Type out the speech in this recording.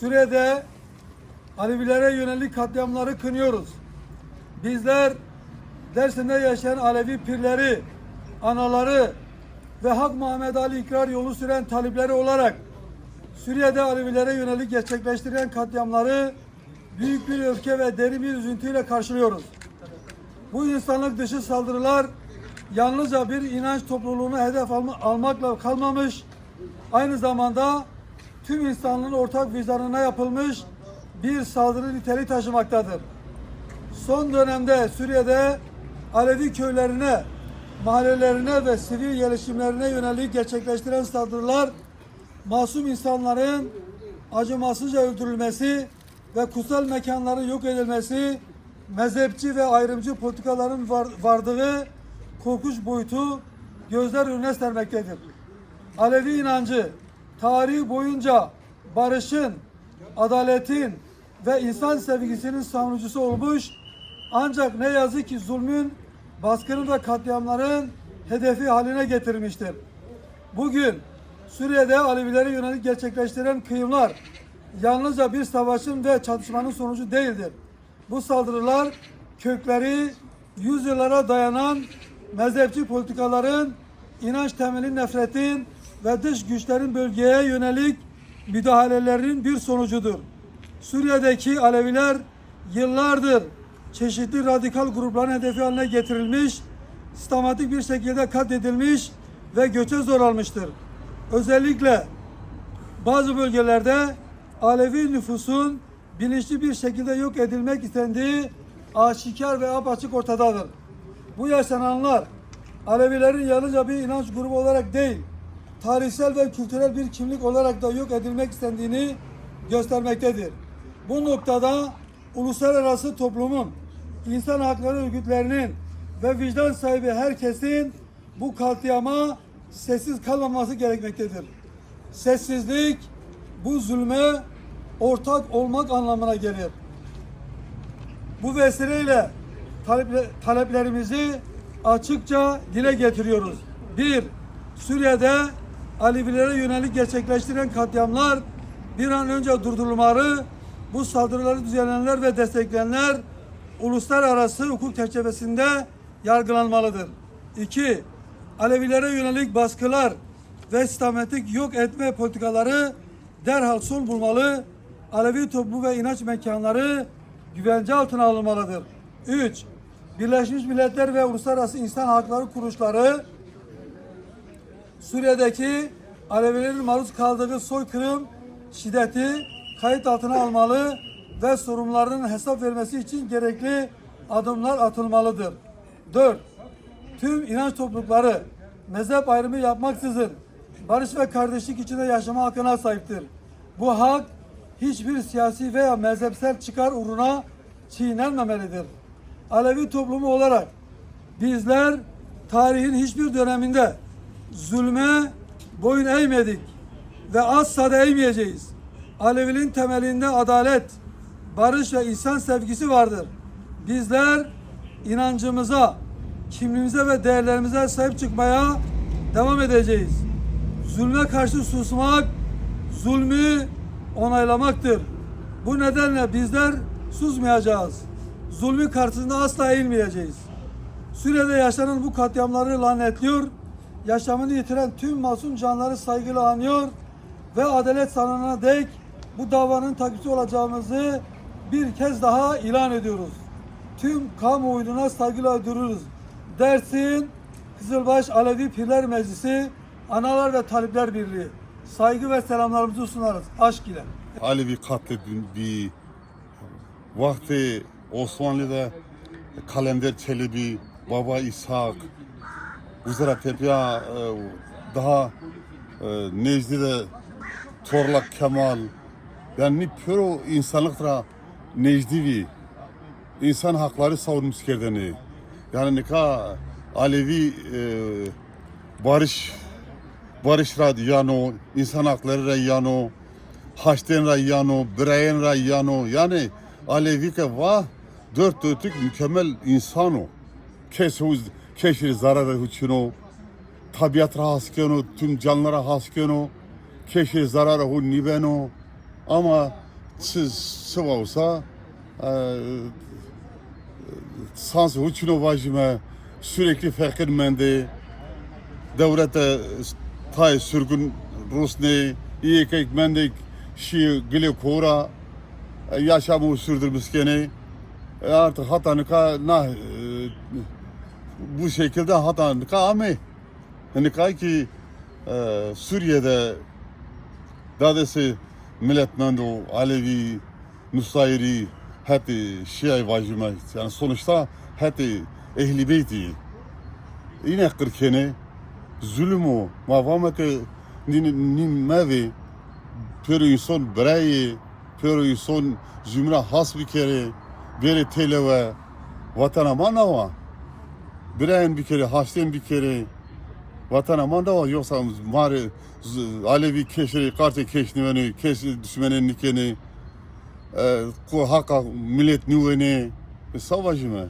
Suriye'de Alevilere yönelik katliamları kınıyoruz. Bizler Dersim'de yaşayan Alevi pirleri, anaları ve Hak Muhammed Ali ikrar yolu süren talipleri olarak Suriye'de Alevilere yönelik gerçekleştirilen katliamları büyük bir öfke ve derin bir üzüntüyle karşılıyoruz. Bu insanlık dışı saldırılar yalnızca bir inanç topluluğunu hedef alma- almakla kalmamış, aynı zamanda tüm insanlığın ortak vicdanına yapılmış bir saldırı niteliği taşımaktadır. Son dönemde Suriye'de Alevi köylerine, mahallelerine ve sivil yerleşimlerine yönelik gerçekleştiren saldırılar masum insanların acımasızca öldürülmesi ve kutsal mekanların yok edilmesi, mezhepçi ve ayrımcı politikaların var- vardığı korkunç boyutu gözler önüne sermektedir. Alevi inancı tarih boyunca barışın, adaletin ve insan sevgisinin savunucusu olmuş ancak ne yazık ki zulmün, baskının ve katliamların hedefi haline getirmiştir. Bugün Suriye'de Alevilere yönelik gerçekleştirilen kıyımlar yalnızca bir savaşın ve çatışmanın sonucu değildir. Bu saldırılar kökleri yüzyıllara dayanan mezhepçi politikaların, inanç temeli nefretin ve dış güçlerin bölgeye yönelik müdahalelerinin bir sonucudur. Suriye'deki Aleviler yıllardır çeşitli radikal grupların hedefi haline getirilmiş, sistematik bir şekilde katledilmiş ve göçe zor almıştır. Özellikle bazı bölgelerde Alevi nüfusun bilinçli bir şekilde yok edilmek istendiği aşikar ve apaçık ortadadır. Bu yaşananlar Alevilerin yalnızca bir inanç grubu olarak değil, tarihsel ve kültürel bir kimlik olarak da yok edilmek istendiğini göstermektedir. Bu noktada uluslararası toplumun, insan hakları örgütlerinin ve vicdan sahibi herkesin bu katliama sessiz kalmaması gerekmektedir. Sessizlik bu zulme ortak olmak anlamına gelir. Bu vesileyle taleple- taleplerimizi açıkça dile getiriyoruz. Bir, Suriye'de Alevilere yönelik gerçekleştirilen katliamlar bir an önce durdurulmalı. Bu saldırıları düzenleyenler ve destekleyenler uluslararası hukuk çerçevesinde yargılanmalıdır. İki, Alevilere yönelik baskılar ve sistematik yok etme politikaları derhal son bulmalı. Alevi toplumu ve inanç mekanları güvence altına alınmalıdır. 3. Birleşmiş Milletler ve Uluslararası İnsan Hakları Kuruluşları Suriye'deki Alevilerin maruz kaldığı soykırım şiddeti kayıt altına almalı ve sorumlularının hesap vermesi için gerekli adımlar atılmalıdır. 4. Tüm inanç toplulukları mezhep ayrımı yapmaksızın barış ve kardeşlik içinde yaşama hakkına sahiptir. Bu hak hiçbir siyasi veya mezhepsel çıkar uğruna çiğnenmemelidir. Alevi toplumu olarak bizler tarihin hiçbir döneminde zulme boyun eğmedik ve asla da eğmeyeceğiz. Aleviliğin temelinde adalet, barış ve insan sevgisi vardır. Bizler inancımıza, kimliğimize ve değerlerimize sahip çıkmaya devam edeceğiz. Zulme karşı susmak, zulmü onaylamaktır. Bu nedenle bizler susmayacağız. Zulmü karşısında asla eğilmeyeceğiz. Suriye'de yaşanan bu katliamları lanetliyor, yaşamını yitiren tüm masum canları saygıyla anıyor ve adalet sağlanana dek bu davanın takipçisi olacağımızı bir kez daha ilan ediyoruz. Tüm kamuoyuna saygıyla dururuz. Dersin Kızılbaş Alevi Pirler Meclisi Analar ve Talipler Birliği saygı ve selamlarımızı sunarız aşk ile. Alevi katledildiği vakti Osmanlı'da Kalender Çelebi, Baba İshak, Uzara Tepeya, daha e, Necdi'de Torlak Kemal, yani pöro insanlıktra Necdivi, insan hakları savunmuş kerdeni. Yani kadar Alevi e, barış barış radyano, insan hakları radyano, Haçten Rayyano, Breyen Rayyano yani Alevi ke va dört dörtlük mükemmel insan o. Keşir, keşir zararı hüçüno, tabiat haskeno, tüm canlara haskeno, keşir zararı hu nibeno. Ama siz sıvavsa sans uçunu vajime. Sürekli fakirmendi devlete tay sürgün Rusne iyi ekmendik şi gile kora. Yaşamı sürdürmüş gene. E artık hatanıka na e, bu şekilde hatanıka ama hani ki e, Suriye'de dadesi milletmendo Alevi Nusayri heti Şia vajime yani sonuçta heti ehli beyti. Yine kırkene zulüm o mavame ke nin nin mevi pero insan brayi pero insan zümra has bir kere bere televe vatana manava Brayin bir kere hasten bir kere vatana mandava yoksa mari Alevi keşri kartı keşniveni keş düşmenin nikeni e, ku haka millet nüveni savaşı mı?